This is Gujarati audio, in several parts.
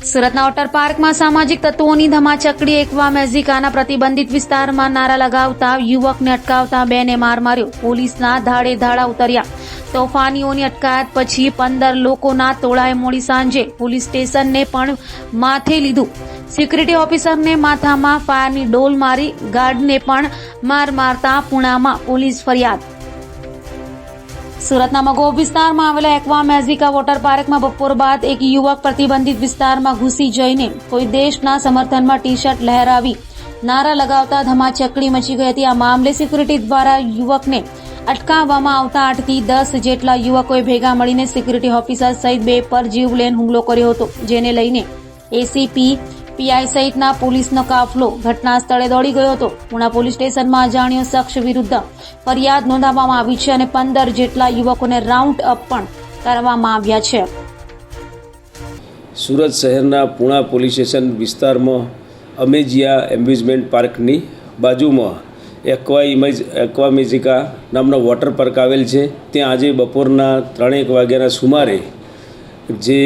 સુરતના વોટર પાર્કમાં સામાજિક તત્વોની ધમાચકડી એકવા મેઝિકાના પ્રતિબંધિત વિસ્તારમાં નારા લગાવતા યુવકને અટકાવતા બેને માર માર્યો. પોલીસના ધાડે ધાડા ઉતર્યા. તોફાનીઓની અટકાયત પછી પંદર લોકોના ટોળાએ મોડી સાંજે પોલીસ સ્ટેશનને પણ માથે લીધું. સિક્યુરિટી ઓફિસરને માથામાં ફાયરની ડોલ મારી ગાર્ડને પણ માર મારતા પુણામાં પોલીસ ફરિયાદ સુરતના મગોબ વિસ્તારમાં આવેલા એકવા મેઝિકા વોટર પાર્કમાં બપોર બાદ એક યુવક પ્રતિબંધિત વિસ્તારમાં ઘૂસી જઈને કોઈ દેશના સમર્થનમાં ટી શર્ટ લહેરાવી નારા લગાવતા ધમાચકડી મચી ગઈ હતી. આ મામલે સિક્યુરિટી દ્વારા યુવકને અટકાવવામાં આવતા આઠથી દસ જેટલા યુવકોએ ભેગા મળીને સિક્યુરિટી ઓફિસર સહિત બે પર જીવલેણ હુમલો કર્યો હતો, જેને લઈને એસીપી પીઆઈ સહિતના પોલીસનો કાફલો ઘટના સ્થળે દોડી ગયો હતો. પુણા પોલીસ સ્ટેશનમાં અજાણ્યો શખ્સ વિરુદ્ધ ફરિયાદ નોંધાવવામાં આવી છે અને પંદર જેટલા યુવકોને રાઉન્ડ અપ પણ કરવામાં આવ્યા છે. સુરત શહેરના પૂણા પોલીસ સ્ટેશન વિસ્તારમાં અમેજિયા એમ્યુઝમેન્ટ પાર્કની બાજુમાં એક્વા ઇમેજ, એક્વા મ્યુઝિકા નામનો વોટર પાર્ક આવેલ છે. ત્યાં આજે બપોરના ત્રણેક વાગ્યાના સુમારે જે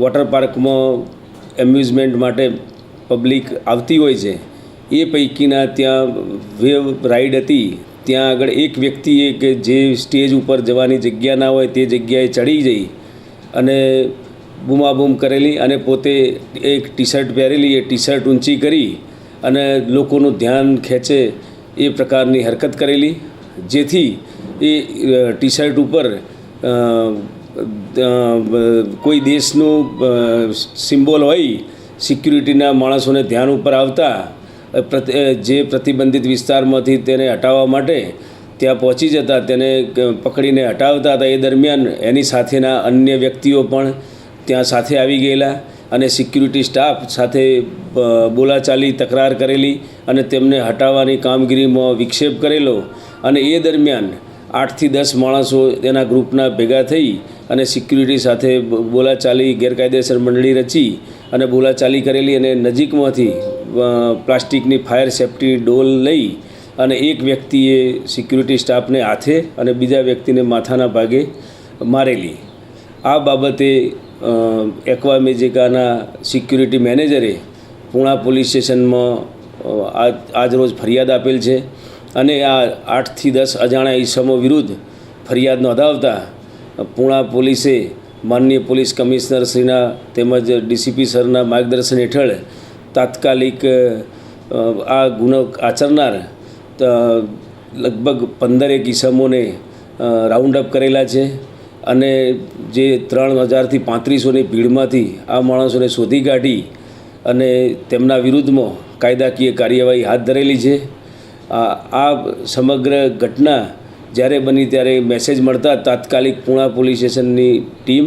વોટર પાર્કમાં એમ્યુઝમેન્ટ માટે પબ્લિક આવતી હોય છે, એ પૈકીના ત્યાં વેવ રાઈડ હતી. ત્યાં આગળ એક વ્યક્તિએ કે જે સ્ટેજ ઉપર જવાની જગ્યા ના હોય તે જગ્યાએ ચડી જઈ અને બૂમાબૂમ કરેલી અને પોતે એક ટી શર્ટ પહેરેલી, એ ટી શર્ટ ઊંચી કરી અને લોકોનું ધ્યાન ખેંચે એ પ્રકારની હરકત કરેલી. જેથી એ ટી શર્ટ ઉપર કોઈ દેશનું સિમ્બોલ હોય, સિક્યુરિટીના માણસોને ધ્યાન ઉપર આવતા જે પ્રતિબંધિત વિસ્તારમાંથી તેને હટાવવા માટે ત્યાં પહોંચી જતા, તેને પકડીને હટાવતા હતા, એ દરમિયાન એની સાથેના અન્ય વ્યક્તિઓ પણ ત્યાં સાથે આવી ગયેલા અને સિક્યુરિટી સ્ટાફ સાથે બોલાચાલી, તકરાર કરેલી અને તેમને હટાવવાની કામગીરીમાં વિક્ષેપ કરેલો અને એ દરમિયાન આઠથી દસ માણસો તેના ગ્રુપના ભેગા થઈ અને સિક્યુરિટી સાથે બોલાચાલી, ગેરકાયદેસર મંડળી રચી અને બોલાચાલી કરેલી અને નજીકમાંથી પ્લાસ્ટિકની ફાયર સેફ્ટી ડોલ લઈ અને એક વ્યક્તિએ સિક્યુરિટી સ્ટાફને હાથે અને બીજા વ્યક્તિને માથાના ભાગે મારેલી. આ બાબતે એક્વામેજિકાના એક્વા મેજિકાના સિક્યુરિટી મેનેજરે પૂણા પોલીસ સ્ટેશનમાં આજ આજરોજ ફરિયાદ આપેલ છે. અને આ આઠથી દસ અજાણ્યા ઈસમો વિરુદ્ધ ફરિયાદ નોંધાવતા પૂણા પોલીસે માનનીય પોલીસ કમિશનર શ્રીના તેમજ ડીસીપી સરના માર્ગદર્શન હેઠળ તાત્કાલિક આ ગુનો આચરનાર લગભગ પંદરેક ઈસમોને રાઉન્ડ અપ કરેલા છે અને જે ત્રણ હજારથી પાંત્રીસોની ભીડમાંથી આ માણસોને શોધી કાઢી અને તેમના વિરુદ્ધમાં કાયદાકીય કાર્યવાહી હાથ ધરેલી છે. આ સમગ્ર ઘટના જ્યારે બની ત્યારે મેસેજ મળતા તાત્કાલિક પૂણા પોલીસ સ્ટેશનની ટીમ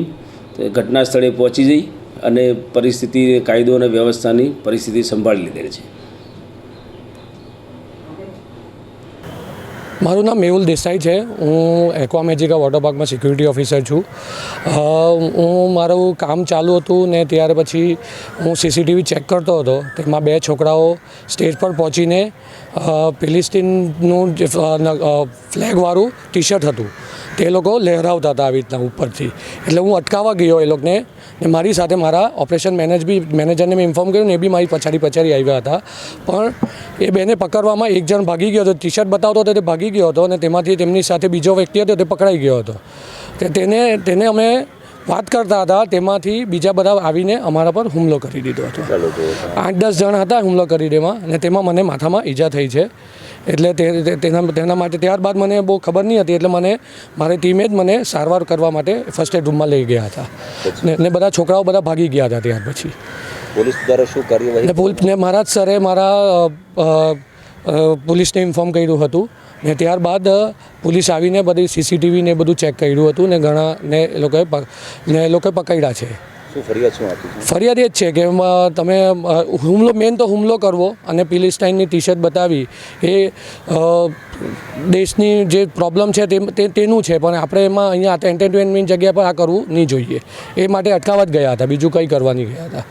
ઘટના સ્થળે પહોંચી જઈ અને પરિસ્થિતિ કાયદો અને વ્યવસ્થાની પરિસ્થિતિ સંભાળી લીધેલ છે. મારું નામ મેહુલ દેસાઈ છે. હું એક્વા મેજિકા વોટર પાર્કમાં સિક્યુરિટી ઓફિસર છું. હું મારું કામ ચાલુ હતું ને ત્યાર પછી હું સીસીટીવી ચેક કરતો હતો તેમાં બે છોકરાઓ સ્ટેજ પર પહોંચીને પેલિસ્ટીનનું ફ્લેગવાળું ટી શર્ટ હતું. તે લોકો લહેરાવતા હતા આવી રીતના ઉપરથી. એટલે હું અટકાવવા ગયો એ લોકોને ને મારી સાથે મારા ઓપરેશન મેનેજ બી, મેનેજરને મેં ઇન્ફોર્મ કર્યું ને એ બી મારી પછાડી પછાડી આવ્યા હતા. પણ એ બેને પકડવામાં એક જણ ભાગી ગયો હતો ટી શર્ટ બતાવતો હતો તે ભાગી ગયો હતો અને તેમાંથી તેમની સાથે બીજો વ્યક્તિ હતો તે પકડાઈ ગયો હતો. તેને તેને અમે વાત કરતા હતા તેમાંથી બીજા બધા આવીને અમારા પર હુમલો કરી દીધો હતો. આઠ દસ જણ હતા હુમલો કરી દેમાં અને તેમાં મને માથામાં ઈજા થઈ છે. એટલે તેના તેના માટે ત્યારબાદ મને બહુ ખબર નહીં હતી એટલે મને મારી ટીમે જ મને સારવાર કરવા માટે ફર્સ્ટ એડ રૂમમાં લઈ ગયા હતા. ને બધા છોકરાઓ બધા ભાગી ગયા હતા ત્યાર પછી. પોલીસ દ્વારા શું કર્યું ને મારા જ સરે મારા પોલીસને ઇન્ફોર્મ કર્યું હતું. ને ત્યારબાદ પોલીસ આવીને બધી સીસીટીવી ને બધું ચેક કર્યું હતું ને ઘણા ને એ લોકોએ ને એ લોકોએ પકડ્યા છે. ફરિયાદ એ જ છે કે તમે હુમલો મેન તો હુમલો કરવો અને પિલિસ્ટાઇનની ટી શર્ટ બતાવી એ દેશની જે પ્રોબ્લેમ છે તે તે- તેનું છે પણ આપણે એમાં અહીંયા એન્ટરટેનમેન્ટ જગ્યા પર આ કરવું નહીં જોઈએ. એ માટે અટકાવવા જ ગયા હતા બીજું કંઈ કરવા નહીં ગયા હતા.